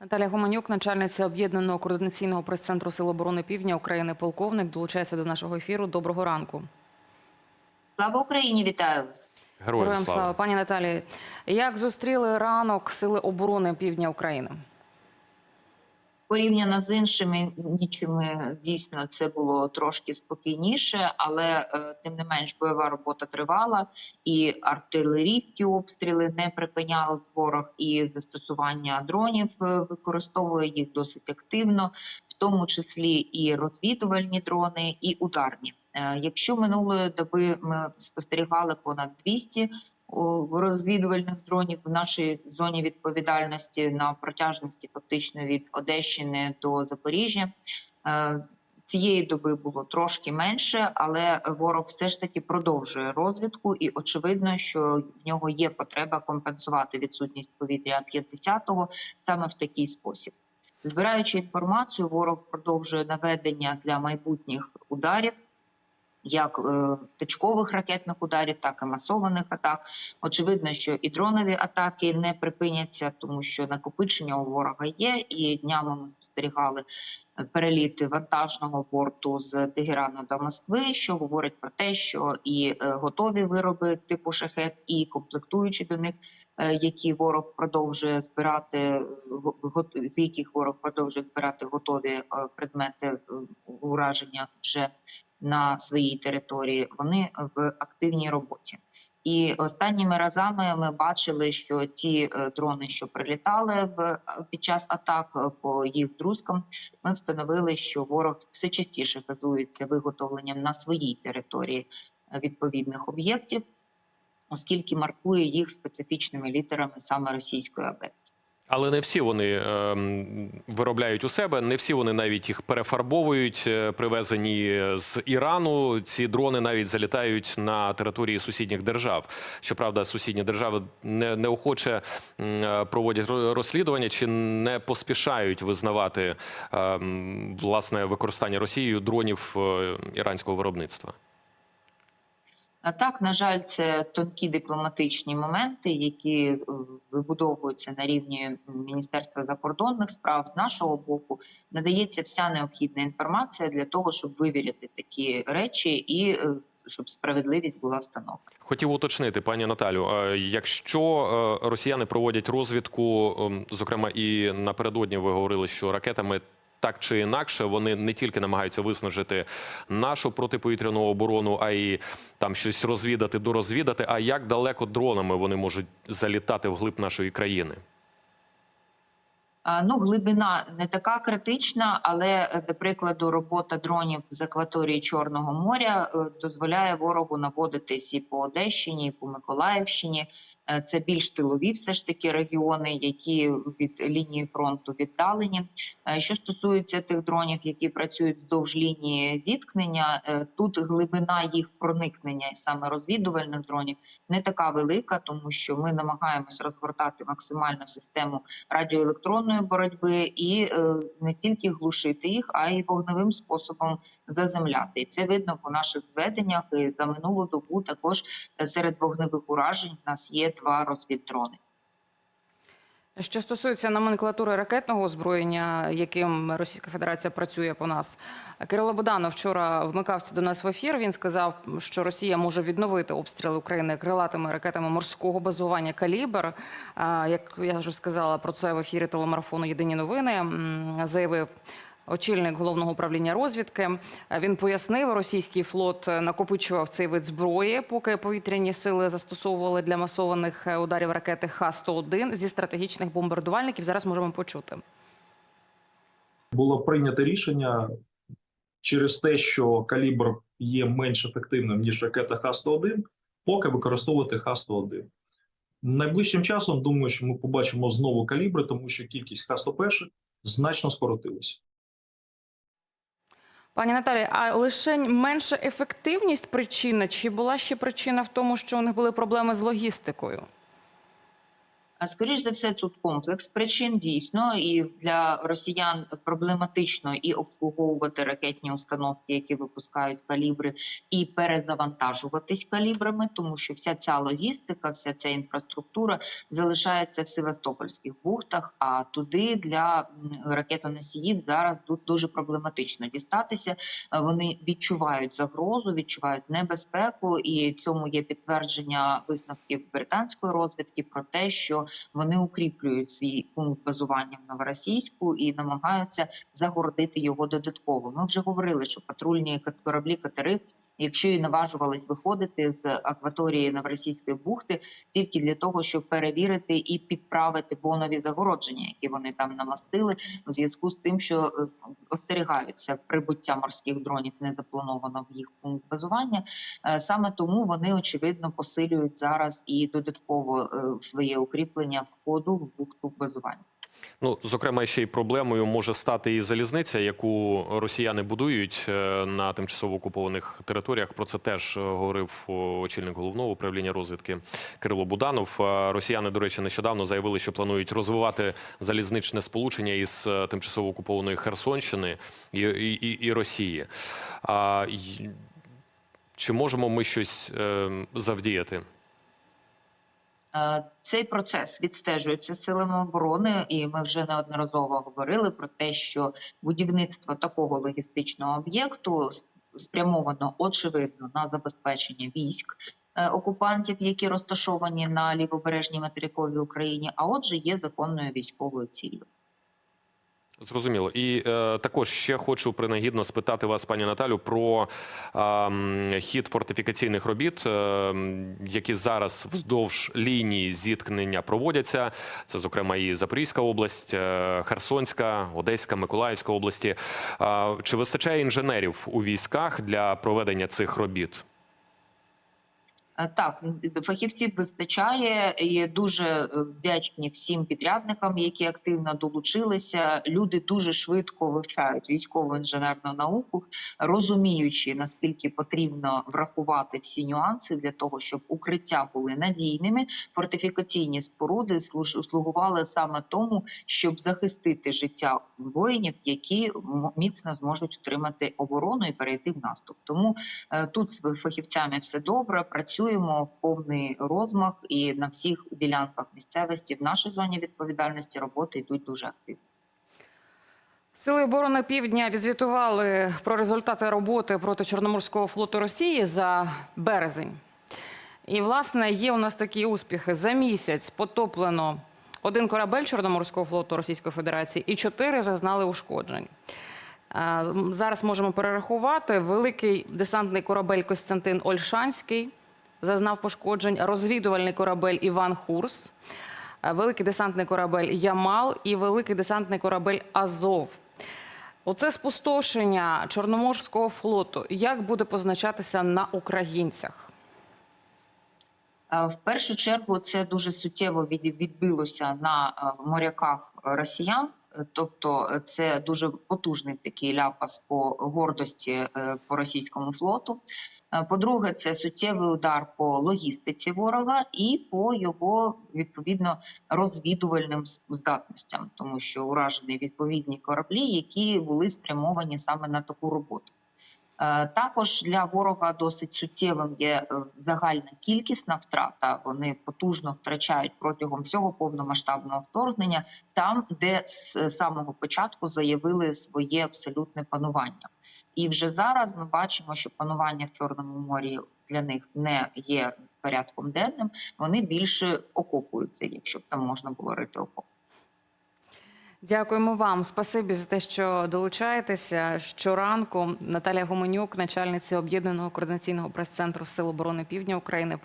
Наталія Гоманюк, начальниця об'єднаного координаційного прес-центру Сил оборони Півдня України, полковник, долучається до нашого ефіру. Доброго ранку. Слава Україні, вітаю вас. Героям слава. Пані Наталії, як зустріли ранок Сили оборони Півдня України? Порівняно з іншими нічими дійсно це було трошки спокійніше, але е, тим не менш бойова робота тривала, і артилерійські обстріли не припиняв ворог, і застосування дронів е, використовує їх досить активно, в тому числі і розвідувальні дрони, і ударні. Е, якщо минулої доби ми спостерігали понад 200 у розвідувальних дронів в нашій зоні відповідальності на протяжності фактично від Одещини до Запоріжжя. Е, Цієї доби було трошки менше, але ворог все ж таки продовжує розвідку, і очевидно, що в нього є потреба компенсувати відсутність повітря 50-го саме в такий спосіб. Збираючи інформацію, ворог продовжує наведення для майбутніх ударів як е, тичкових ракетних ударів, так і масованих атак. Очевидно, що і дронові атаки не припиняться, тому що накопичення у ворога є. І днями ми спостерігали е, переліти вантажного борту з Тегерану до Москви, що говорить про те, що і е, готові вироби типу шахет, і комплектуючі до них. Які ворог продовжує збирати, з яких ворог продовжує збирати готові предмети ураження вже на своїй території, вони в активній роботі. І останніми разами ми бачили, що ті е, дрони, що прилітали в під час атак е, по їх друзкам, ми встановили, що ворог все частіше газується виготовленням на своїй території е, відповідних об'єктів, оскільки маркує їх специфічними літерами саме російської абетки. Але не всі вони ем, виробляють у себе, не всі вони навіть їх перефарбовують, е, привезені з Ірану. Ці дрони навіть залітають на території сусідніх держав. Щоправда, сусідні держави не, неохоче е, проводять розслідування чи не поспішають визнавати власне використання Росією дронів е, іранського виробництва. А так, на жаль, це тонкі дипломатичні моменти, які е, вибудовуються на рівні Міністерства закордонних справ. З нашого боку надається вся необхідна інформація для того, щоб вивірити такі речі і е, щоб справедливість була встановлена. Хотів уточнити, пані Наталю, е, якщо росіяни проводять розвідку, ем, зокрема і напередодні ви говорили, що ракетами. Так чи інакше, вони не тільки намагаються виснажити нашу протиповітряну оборону, а й там щось розвідати, дорозвідати. А як далеко дронами вони можуть залітати вглиб нашої країни? Ну, глибина не така критична, але, е, до прикладу, робота дронів з акваторії Чорного моря е, дозволяє ворогу наводитись і по Одещині, і по Миколаївщині. Е, Це більш тилові, все ж таки регіони, які від лінії фронту віддалені. Е, Що стосується тих дронів, які працюють вздовж лінії зіткнення, е, тут глибина їх проникнення, саме розвідувальних дронів, не така велика, тому що ми намагаємось розгортати максимальну систему радіоелектронної боротьби і не тільки глушити їх, а й вогневим способом заземляти. І це видно по наших зведеннях. І за минулу добу також серед вогневих уражень в нас є два розвіддрони. Що стосується номенклатури ракетного озброєння, яким Російська Федерація працює по нас, Кирило Буданов вчора вмикався до нас в ефір. Він сказав, що Росія може відновити обстріли України крилатими ракетами морського базування «Калібр». Як я вже сказала про це в ефірі телемарафону Єдині новини, заявив. Очільник головного управління розвідки він пояснив, російський флот накопичував цей вид зброї, поки повітряні сили застосовували для масованих е, ударів ракети Х-101 зі стратегічних бомбардувальників. Зараз можемо почути. було прийнято рішення через те, що калібр є менш ефективним ніж ракета Х-101, поки використовувати Х-101. Найближчим часом думаю, що ми побачимо знову калібри, тому що кількість Х-101 значно скоротилася. Пані Наталі, а лише менша ефективність причина, чи була ще причина в тому, що у них були проблеми з логістикою? А скоріш за все, тут комплекс причин дійсно, і для росіян проблематично і обслуговувати ракетні установки, які випускають калібри, і перезавантажуватись калібрами, тому що вся ця логістика, вся ця інфраструктура залишається в Севастопольських бухтах. А туди для ракетоносіїв зараз тут дуже проблематично дістатися. Вони відчувають загрозу, відчувають небезпеку, і цьому є підтвердження висновків британської розвідки про те, що вони укріплюють свій пункт базування в новоросійську і намагаються загородити його додатково. Ми вже говорили, що патрульні кораблі катери. Якщо і наважувались виходити з акваторії Новоросійської бухти тільки для того, щоб перевірити і підправити бонові загородження, які вони там намастили, у зв'язку з тим, що е, остерігаються прибуття морських дронів не заплановано в їх пункт базування. Е, Саме тому вони очевидно посилюють зараз і додатково е, своє укріплення входу в бухту базування. Ну, зокрема, ще й проблемою може стати і залізниця, яку росіяни будують е, на тимчасово окупованих територіях. Про це теж е, говорив очільник головного управління розвідки Кирило Буданов. Росіяни, до речі, нещодавно заявили, що планують розвивати залізничне сполучення із е, тимчасово окупованої Херсонщини і, і, і- і Росії. А чи можемо ми щось е, завдіяти? Е, Цей процес відстежується силами оборони, і ми вже неодноразово говорили про те, що будівництво такого логістичного об'єкту спрямовано очевидно на забезпечення військ е, окупантів, які розташовані на лівобережній материковій Україні. А отже, є законною військовою ціллю. Зрозуміло. І е, також ще хочу принагідно спитати вас, пані Наталю, про е, хід фортифікаційних робіт, е, які зараз вздовж лінії зіткнення проводяться. Це, зокрема, і Запорізька область, е, Херсонська, Одеська, Миколаївська області. Е, чи вистачає інженерів у військах для проведення цих робіт? Е, Так, фахівців вистачає і дуже е, вдячні всім підрядникам, які активно долучилися. Люди дуже швидко вивчають військову інженерну науку, розуміючи наскільки потрібно врахувати всі нюанси для того, щоб укриття були надійними. Фортифікаційні споруди слугували саме тому, щоб захистити життя воїнів, які міцно зможуть утримати оборону і перейти в наступ. Тому Е, Тут з фахівцями все добре. Працюємо в повний розмах і на всіх ділянках місцевості в нашій зоні відповідальності роботи йдуть дуже активно. Сили оборони Півдня відзвітували про результати роботи проти Чорноморського флоту Росії за березень. І, власне, є у нас такі успіхи. За місяць потоплено один корабель Чорноморського флоту Російської Федерації і чотири зазнали ушкоджень. Зараз можемо перерахувати. Великий десантний корабель Костянтин Ольшанський зазнав пошкоджень, розвідувальний корабель Іван Хурс, е, великий десантний корабель Ямал і великий десантний корабель Азов. Оце спустошення Чорноморського флоту як буде позначатися на українцях? Е, В першу чергу це дуже суттєво відбилося на е, моряках росіян. Тобто це дуже потужний такий ляпас по гордості по російському флоту. Е, По-друге, це суттєвий удар по логістиці ворога і по його відповідно розвідувальним здатностям, тому що уражені відповідні кораблі, які були спрямовані саме на таку роботу. Е, Також для ворога досить суттєвим є е, загальна кількісна втрата. Вони потужно втрачають протягом всього повномасштабного вторгнення, там, де з самого початку заявили своє абсолютне панування. І вже зараз ми бачимо, що панування в Чорному морі для них не є порядком денним. Вони більше окопуються, якщо б там можна було рити окоп. Дякуємо вам. Спасибі за те, що долучаєтеся. Щоранку Наталія Гуменюк, начальниця об'єднаного координаційного прес-центру Сил оборони Півдня України.